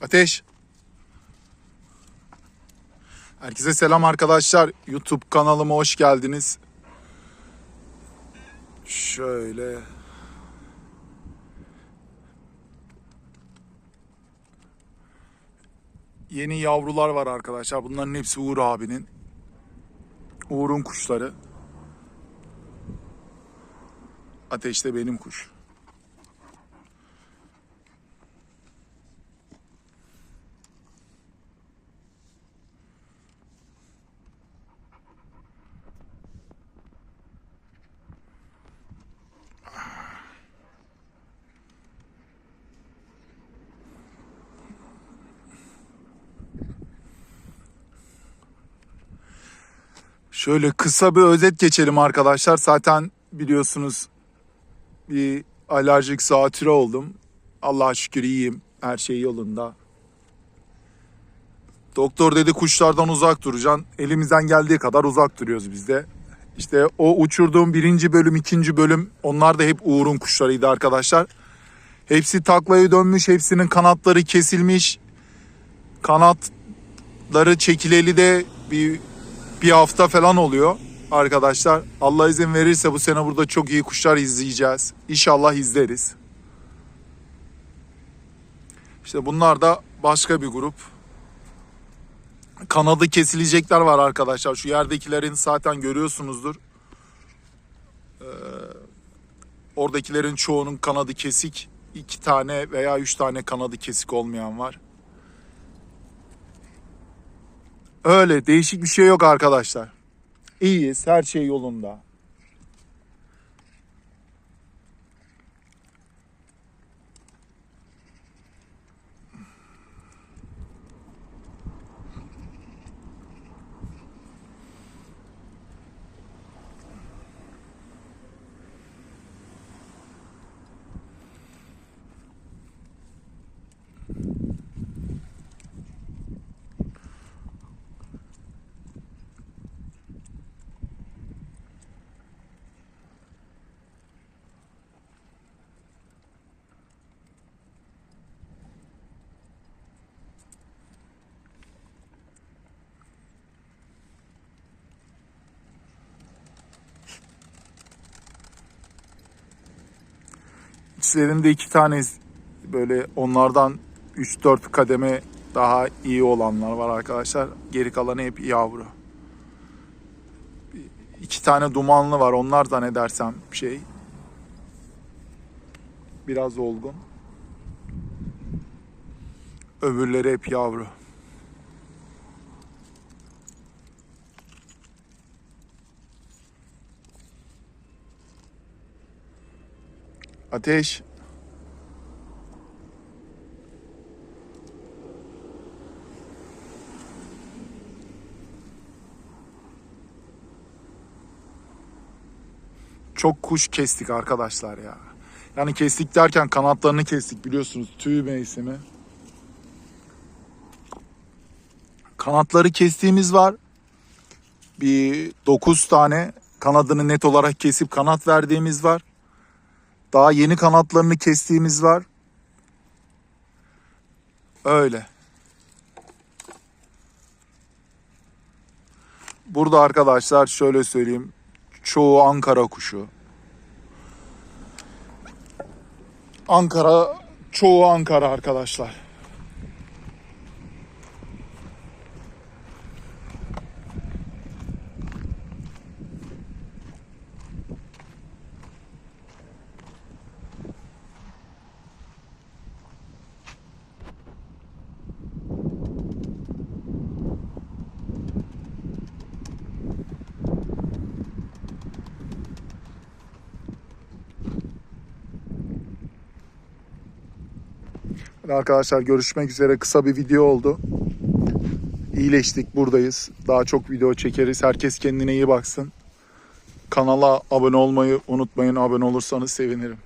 Ateş. Herkese selam arkadaşlar. YouTube kanalıma hoş geldiniz. Şöyle. Yeni yavrular var arkadaşlar. Bunların hepsi Uğur abinin. Uğur'un kuşları. Ateş de benim kuş. Şöyle kısa bir özet geçelim arkadaşlar. Zaten biliyorsunuz bir alerjik zatüre oldum. Allah'a şükür iyiyim. Her şey yolunda. Doktor dedi kuşlardan uzak duracaksın. Elimizden geldiği kadar uzak duruyoruz biz de. İşte o uçurduğum birinci bölüm, ikinci bölüm onlar da hep Uğur'un kuşlarıydı arkadaşlar. Hepsi taklaya dönmüş, hepsinin kanatları kesilmiş. Kanatları çekileli de bir bir hafta falan oluyor arkadaşlar. Allah izin verirse bu sene burada çok iyi kuşlar izleyeceğiz. İnşallah izleriz. İşte bunlar da başka bir grup. Kanadı kesilecekler var arkadaşlar. Şu yerdekilerin zaten görüyorsunuzdur. Ee, oradakilerin çoğunun kanadı kesik. iki tane veya üç tane kanadı kesik olmayan var. Öyle değişik bir şey yok arkadaşlar. İyiyiz, her şey yolunda. İçlerinde iki tane böyle onlardan 3-4 kademe daha iyi olanlar var arkadaşlar. Geri kalanı hep yavru. İki tane dumanlı var. Onlar zannedersem şey. Biraz olgun. Öbürleri hep yavru. Ateş. Çok kuş kestik arkadaşlar ya. Yani kestik derken kanatlarını kestik biliyorsunuz tüy mevsimi. Kanatları kestiğimiz var. Bir 9 tane kanadını net olarak kesip kanat verdiğimiz var. Daha yeni kanatlarını kestiğimiz var. Öyle. Burada arkadaşlar şöyle söyleyeyim. Çoğu Ankara kuşu. Ankara, çoğu Ankara arkadaşlar. Arkadaşlar görüşmek üzere kısa bir video oldu. İyileştik buradayız. Daha çok video çekeriz. Herkes kendine iyi baksın. Kanala abone olmayı unutmayın. Abone olursanız sevinirim.